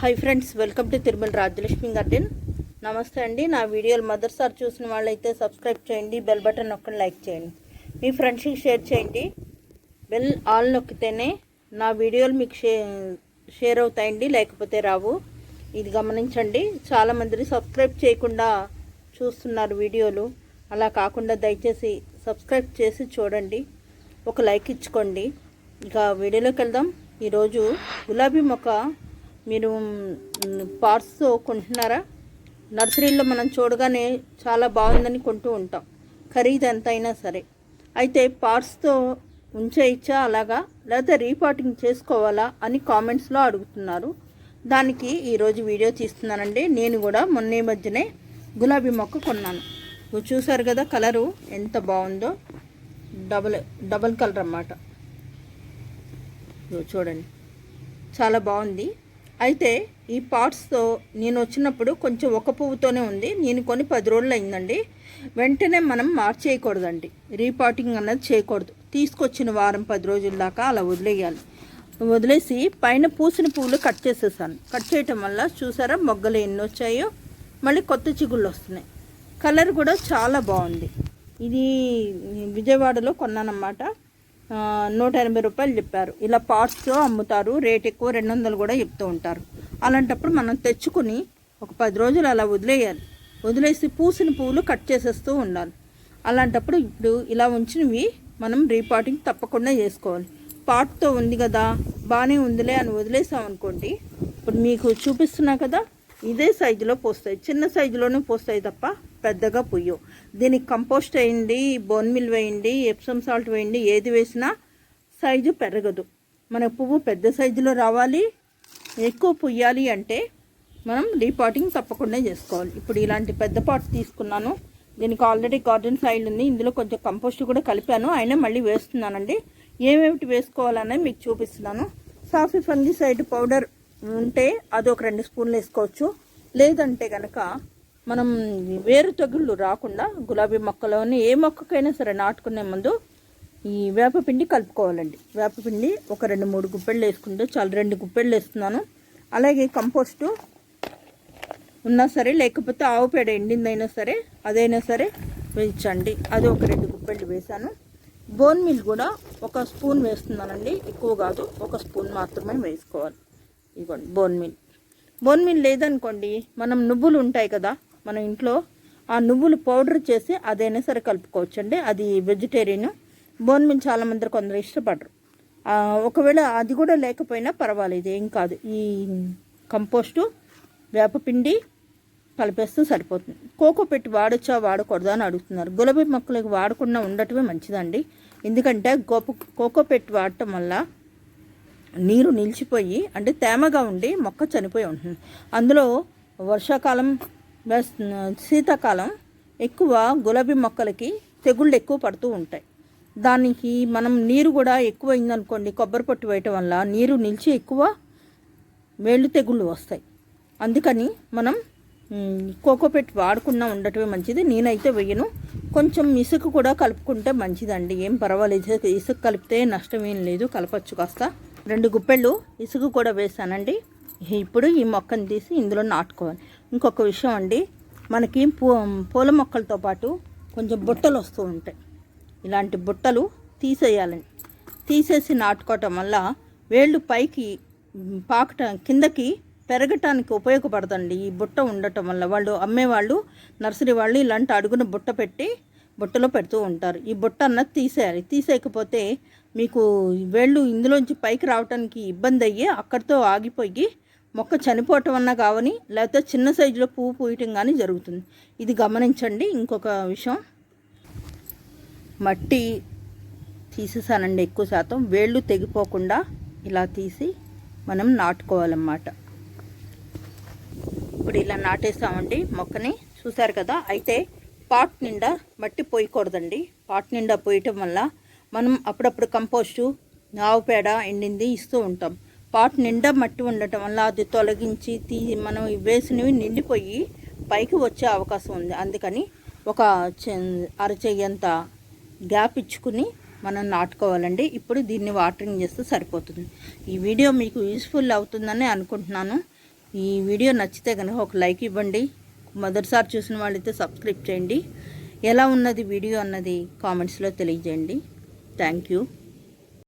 Hi friends welcome to Tirumala Rajyalakshmi garden. నమస్తే అండి నా వీడియోలు మొదటిసారి చూసిన వాళ్ళైతే సబ్స్క్రైబ్ చేయండి బెల్ బటన్ నొక్కని లైక్ చేయండి. మీ ఫ్రెండ్స్కి షేర్ చేయండి. బెల్ ఆల్ నొక్కితేనే నా వీడియోలు మీకు షే షేర్ అవుతాయండి లేకపోతే రావు. ఇది గమనించండి చాలామంది సబ్స్క్రైబ్ చేయకుండా చూస్తున్నారు వీడియోలు. అలా కాకుండా దయచేసి సబ్స్క్రైబ్ చేసి చూడండి ఒక లైక్ ఇచ్చుకోండి. ఇక వీడియోలోకి వెళ్దాం. ఈరోజు గులాబీ మొక్క మీరు పార్ట్స్ కొంటున్నారా? నర్సరీలో మనం చూడగానే చాలా బాగుందని కొంటూ ఉంటాం. ఖరీదు ఎంతైనా సరే. అయితే పార్ట్స్తో ఉంచేయచ్చా అలాగా? లేదా రీపాటింగ్ చేసుకోవాలా అని కామెంట్స్లో అడుగుతున్నారు. దానికి ఈరోజు వీడియో తీస్తున్నానండి. నేను కూడా మొన్న మధ్యనే గులాబీ మొక్క కొన్నాను. మీరు చూసారు కదా కలరు ఎంత బాగుందో? డబల్ డబల్ కలర్ అన్నమాట. చూడండి. చాలా బాగుంది. అయితే ఈ పార్ట్స్తో నేను వచ్చినప్పుడు కొంచెం ఒక పువ్వుతోనే ఉంది. నేను కొని పది రోజులు అయిందండి. వెంటనే మనం మార్చేయకూడదండి. రీపాటింగ్ అన్నది చేయకూడదు. తీసుకొచ్చిన వారం పది రోజుల దాకా అలా వదిలేయాలి. వదిలేసి పైన పూసిన పువ్వులు కట్ చేసేసాను. కట్ చేయటం వల్ల చూసారా మొగ్గలు ఎన్ని వచ్చాయో? మళ్ళీ కొత్త చిగుళ్ళు వస్తున్నాయి. కలర్ కూడా చాలా బాగుంది. ఇది విజయవాడలో కొన్నానమాట నూట ఎనభై రూపాయలు చెప్పారు. ఇలా పార్ట్స్తో అమ్ముతారు రేట్ ఎక్కువ రెండు వందలు కూడా చెప్తూ ఉంటారు. అలాంటప్పుడు మనం తెచ్చుకుని ఒక పది రోజులు అలా వదిలేయాలి. వదిలేసి పూసిన పువ్వులు కట్ చేసేస్తూ ఉండాలి. అలాంటప్పుడు ఇప్పుడు ఇలా ఉంచినవి మనం రీపాటింగ్ తప్పకుండా చేసుకోవాలి. పార్ట్తో ఉంది కదా బాగానే ఉందిలే అని వదిలేసాం అనుకోండి ఇప్పుడు మీకు చూపిస్తున్నా కదా ఇదే సైజులో పోస్తాయి. చిన్న సైజులోనే పోస్తాయి తప్ప పెద్దగా పొయ్యవు దీనికి కంపోస్ట్ వేయండి బోన్ మిల్ వేయండి ఎప్సమ్ సాల్ట్ వేయండి ఏది వేసినా సైజు పెరగదు. మన పువ్వు పెద్ద సైజులో రావాలి. ఎక్కువ పుయ్యాలి అంటే మనం రీపాటింగ్ తప్పకుండా చేసుకోవాలి. ఇప్పుడు ఇలాంటి పెద్ద పాట్ తీసుకున్నాను. దీనికి ఆల్రెడీ గార్డెన్ సాయిల్ ఉంది. ఇందులో కొంచెం కంపోస్ట్ కూడా కలిపాను. అయినా మళ్ళీ వేస్తున్నానండి. ఏమేమిటి వేసుకోవాలనేది మీకు చూపిస్తున్నాను. సాఫీ ఫంగి సైడ్ పౌడర్ ఉంటే అది ఒక రెండు స్పూన్లు వేసుకోవచ్చు. లేదంటే కనుక మనం వేరు తెగుళ్ళు రాకుండా గులాబీ మొక్కలోని ఏ మొక్కకైనా సరే నాటుకునే ముందు ఈ వేపపిండి కలుపుకోవాలండి. వేపపిండి ఒక రెండు మూడు గుప్పెళ్ళు వేసుకుంటే చాలు రెండు గుప్పెళ్ళు వేస్తున్నాను. అలాగే కంపోస్టు ఉన్నా సరే లేకపోతే ఆవు పేడ ఎండిందైనా సరే అదైనా సరే వేయించండి. అది ఒక రెండు గుప్పెళ్ళు వేసాను బోన్ మిల్ కూడా ఒక స్పూన్ వేస్తున్నానండి. ఎక్కువ కాదు ఒక స్పూన్ మాత్రమే వేసుకోవాలి. ఇదిగోండి బోన్ మిల్. బోన్ మిల్ లేదనుకోండి మనం నువ్వులు ఉంటాయి కదా మన ఇంట్లో ఆ నువ్వులు పౌడర్ చేసి అదైనా సరే కలుపుకోవచ్చండి. అది వెజిటేరియన్. బోన్ మిల్ చాలామంది కొందరు ఇష్టపడరు. ఒకవేళ అది కూడా లేకపోయినా పర్వాలేదు ఏం కాదు. ఈ కంపోస్టు వేపపిండి కలిపేస్తే సరిపోతుంది. కోకో పెట్టి వాడొచ్చా వాడకూడదా అని అడుగుతున్నారు. గులాబీ మొక్కలకు వాడకుండా ఉండటమే మంచిదండి. ఎందుకంటే గోప కోకో పెట్టి వాడటం వల్ల నీరు నిలిచిపోయి అంటే తేమగా ఉండి మొక్క చనిపోయి ఉంటుంది. అందులో వర్షాకాలం శీతాకాలం ఎక్కువ గులాబీ మొక్కలకి తెగుళ్ళు ఎక్కువ పడుతూ ఉంటాయి. దానికి మనం నీరు కూడా ఎక్కువ అయిందనుకోండి కొబ్బరి పొట్టు వేయటం వల్ల నీరు నిలిచి ఎక్కువ వేళ్ళు తెగుళ్ళు వస్తాయి. అందుకని మనం కోకోపెట్ వాడకుండా ఉండటమే మంచిది. నేనైతే వెయ్యను కొంచెం ఇసుక కూడా కలుపుకుంటే మంచిదండి. ఏం పర్వాలేదు. ఇసుక ఇసుక కలిపితే నష్టం ఏం లేదు. కలపచ్చు కాస్త. రెండు గుప్పెళ్ళు ఇసుక కూడా వేసానండి. ఇప్పుడు ఈ మొక్కను తీసి ఇందులో నాటుకోవాలి. ఇంకొక విషయం అండి. మనకి పూ పూల మొక్కలతో పాటు కొంచెం బుట్టలు వస్తూ ఉంటాయి. ఇలాంటి బుట్టలు తీసేయాలని తీసేసి నాటుకోవటం వల్ల వేళ్ళు పైకి పాకటం కిందకి పెరగటానికి ఉపయోగపడుతుంది ఈ బుట్ట ఉండటం వల్ల వాళ్ళు అమ్మేవాళ్ళు నర్సరీ వాళ్ళు ఇలాంటి అడుగున బుట్ట పెట్టి బుట్టలో పెడుతూ ఉంటారు. ఈ బుట్ట అన్నది తీసేయాలి. తీసేయకపోతే మీకు వేళ్ళు ఇందులోంచి పైకి రావడానికి ఇబ్బంది అయ్యి అక్కడితో ఆగిపోయి మొక్క చనిపోవటం అన్నా కావని లేకపోతే చిన్న సైజులో పువ్వు పూయటం కానీ జరుగుతుంది. ఇది గమనించండి. ఇంకొక విషయం. మట్టి తీసేసానండి ఎక్కువ శాతం. వేళ్ళు తెగిపోకుండా ఇలా తీసి మనం నాటుకోవాలన్నమాట. ఇప్పుడు ఇలా నాటేసామండి మొక్కని. చూసారు కదా? అయితే పాట్ నిండా మట్టి పోయకూడదండి. పాట్ నిండా పోయటం వల్ల మనం అప్పుడప్పుడు కంపోస్టు ఆవు పేడ ఎండింది ఇస్తూ ఉంటాం. పాట్ నిండా మట్టి ఉండటం వల్ల అది తొలగించి తీ మనం వేసినవి నిండిపోయి పైకి వచ్చే అవకాశం ఉంది. అందుకని ఒక చె- గ్యాప్ ఇచ్చుకుని మనం నాటుకోవాలండి. ఇప్పుడు దీన్ని వాటరింగ్ చేస్తే సరిపోతుంది. ఈ వీడియో మీకు యూస్ఫుల్ అవుతుందని అనుకుంటున్నాను. ఈ వీడియో నచ్చితే కనుక ఒక లైక్ ఇవ్వండి. మొదటిసారి చూసిన వాళ్ళైతే సబ్స్క్రైబ్ చేయండి. ఎలా ఉన్నది వీడియో అన్నది కామెంట్స్లో తెలియజేయండి. Thank you.